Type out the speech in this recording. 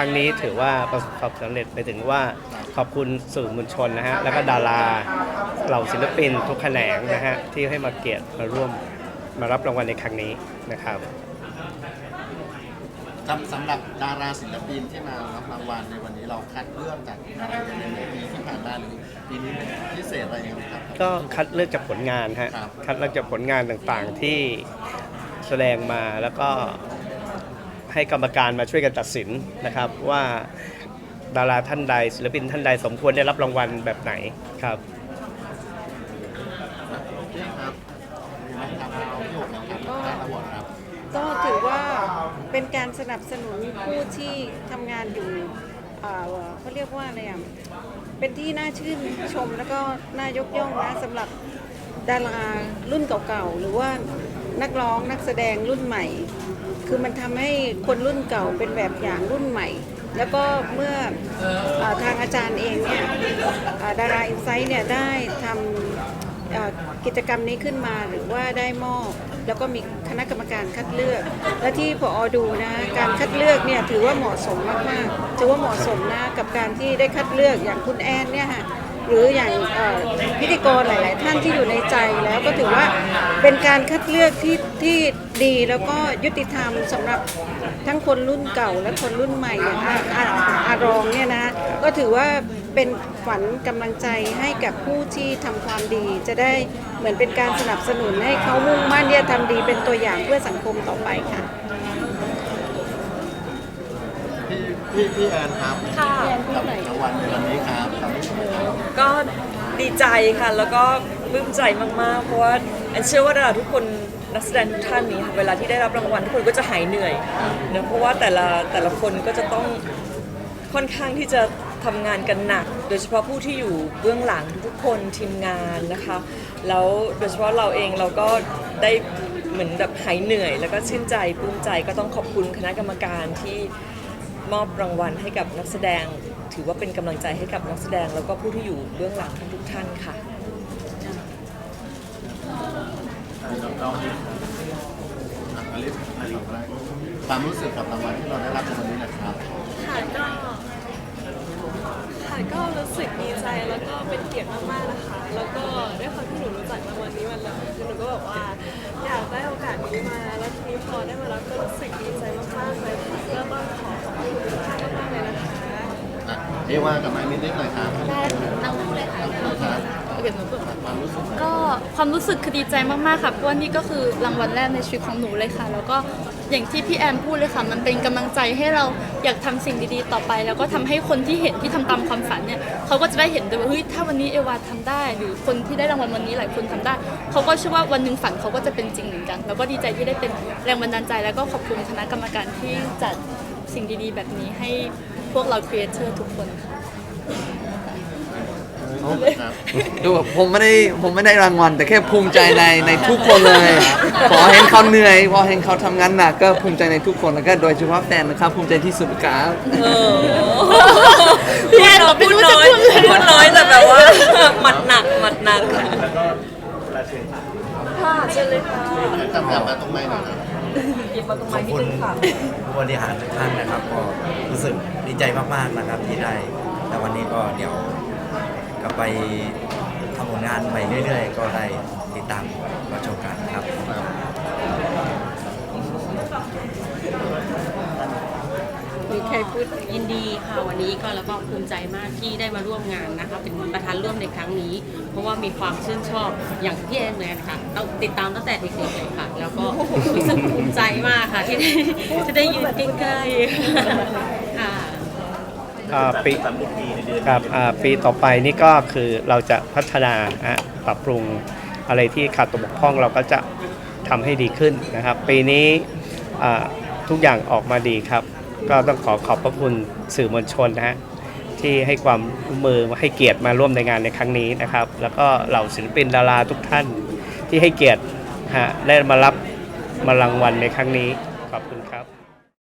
รั้งนี้ถือว่าประสบความสำเร็จไปถึงว่าขอบคุณสื่อมวลชนนะฮะแล้วก็ดาราเหล่าศิลปินทุกแขนงนะฮะที่ให้มาเกียรติมาร่วมมารับรางวัลในครั้งนี้นะครับสำสำหรับดาราศิลปินที่มารับรางวัลในวันนี้เราคัดเลือกจากอะไรยังไงในปีที่ผ่านมาหรือปีนี้เป็นพิเศษอะไรยังไงครับ ก็คัดเลือกจากผลงานฮะครับ คัดเลือกจากผลงานต่างๆที่แสดงมาแล้วก็ ให้กรรมการมาช่วยกันตัดสินนะครับ ว่าดาราท่านใดศิลปินท่านใดสมควรได้รับรางวัลแบบไหนครับก็ถือว่าเป็นการสนับสนุนผู้ที่ทำงานอยู่เอ่อเขาเรียกว่าอะไรอะ เป็นที่น่าชื่นชมแล้วก็น่ายกย่องนะสำหรับดารารุ่นเก่าๆ หรือว่านักร้องนักแสดงรุ่นใหม่ คือมันทำให้คนรุ่นเก่าเป็นแบบอย่างรุ่นใหม่ แล้วก็เมื่ออทางอาจารย์เองเนี่ยดาราอินไซต์เนี่ยได้ทำกิจกรรมนี้ขึ้นมาหรือว่าได้มอบแล้วก็มีคณะกรรมการคัดเลือก และที่พอดูนะการคัดเลือกเนี่ยถือว่าเหมาะสมมากๆถือว่าเหมาะสมนะกับการที่ได้คัดเลือกอย่างคุณแอนเนี่ยค่ะ หรืออย่างพิธีกรหลาย ๆ ท่านที่อยู่ในใจแล้วก็ถือว่าเป็นการคัดเลือกที่ที่ดีแล้วก็ยุติธรรมสำหรับทั้งคนรุ่นเก่าและคนรุ่นใหม่อย่างอาอารองเนี่ยนะก็ถือว่าเป็นฝันกำลังใจให้กับผู้ที่ทำความดี จะได้เหมือนเป็นการสนับสนุนให้เขามุ่งมั่นที่จะทำดีเป็นตัวอย่างเพื่อสังคมต่อไปค่ะ พี่พี่พี่แอนครับค่ะ กับรางวัลในวันนี้ครับครับก็ดีใจค่ะ แล้วก็ปลื้มใจมาก ๆ เพราะว่าอันเชื่อว่าดาราทุกคนนักแสดงทุกท่านนี้ค่ะเวลาที่ได้รับรางวัลทุกคนก็จะหายเหนื่อยเนอะเพราะว่าแต่ละแต่ละคนก็จะต้องค่อนข้างที่จะทำงานกันหนัก โดยเฉพาะผู้ที่อยู่เบื้องหลังทุกๆคนทีมงานนะคะ แล้วโดยเฉพาะเราเองเราก็ได้เหมือนแบบหายเหนื่อย แล้วก็ชื่นใจปลื้มใจก็ต้องขอบคุณคณะกรรมการที่ มอบรางวัลให้กับนักแสดง ถือว่าเป็นกำลังใจให้กับนักแสดง แล้วก็ผู้ที่อยู่เบื้องหลังทุกๆท่านค่ะเราอะอลิฟอลิฟอะไรความรู้สึกกับรางวัลที่เราได้รับในวันนี้นะครับ ค่ะก็ค่ะก็รู้สึกดีใจแล้วก็เป็นเกียรติมากๆนะคะ แล้วก็ด้วยความที่ เอว่ากับไม้นิดนิดหน่อยครับได้นั่งพูดเลยค่ะครับความรู้สึกก็ความรู้สึกคือดีใจมากๆค่ะเพราะว่านี่ก็คือรางวัลแรกในชีวิตของหนูเลยค่ะ แล้วก็อย่างที่พี่แอนพูดเลยค่ะ มันเป็นกำลังใจให้เราอยากทำสิ่งดีๆต่อไป แล้วก็ทำให้คนที่เห็นที่ทำตามความฝันเนี่ยเขาก็จะได้เห็นด้วยว่าเฮ้ยถ้าวันนี้เอวาทำได้ หรือคนที่ได้รางวัลวันนี้หลายคนทำได้เขาก็เชื่อว่าวันหนึ่งฝันเขาก็จะเป็นจริงเหมือนกัน แล้วก็ดีใจที่ได้เป็นแรงบันดาลใจ แล้วก็ขอบคุณคณะกรรมการที่จัดสิ่งดีๆ แบบนี้ให้ พวกเราครีเอเตอร์ทุกคนค่ะครับดูผมไม่ได้ผมไม่ได้รางวัล แต่แค่ภูมิใจในในทุกคนเลย พอเห็นเขาเหนื่อย พอเห็นเขาทำงานหนักก็ภูมิใจในทุกคนแล้วก็โดยเฉพาะแฟนนะครับภูมิใจที่สุดครับเออพี่แอนบอกพูดน้อยพูดน้อยแต่แบบว่าหมัดหนักหมัดหนักค่ะ ค่ะเชิญเลยค่ะทำงานมาตรงไหนหน่อยครับหยิบมาตรงขไม้อบนิดคุณนึงค่ะ ผู้บริหารทุกท่านนะครับ ก็รู้สึกดีใจมากๆนะครับที่ได้ แต่วันนี้ก็เดี๋ยวกลับไปทำผลงานใหม่เรื่อยๆ ก็ได้ติดตามรับชมกันครับมี ใครพูดยินดีค่ะวันนี้ก็แล้วก็ภูมิใจมากที่ได้มาร่วมงานนะคะเป็นประธานร่วมในครั้งนี้ เพราะว่ามีความชื่นชอบอย่างพี่แอนเหมือนกันค่ะต้องติดตามตั้งแต่เด็กๆเลยค่ะ แล้วก็รู้สึกภูมิใจมากค่ะที่ได้ที่ได้ยืนใกล้ๆค่ะอ่าปีครับอ่าปีต่อไปนี่ก็คือเราจะพัฒนาอะปรับปรุงอะไรที่ขาดตกบกพร่องเราก็จะทำให้ดีขึ้นนะครับ ปีนี้อ่าทุกอย่างออกมาดีครับ ก็ต้องขอขอบพระคุณสื่อมวลชนนะฮะที่ให้ความร่วมมือให้เกียรติมาร่วมในงานในครั้งนี้นะครับ แล้วก็เหล่าศิลปินดาราทุกท่านที่ให้เกียรติฮะได้มารับมารางวัลในครั้งนี้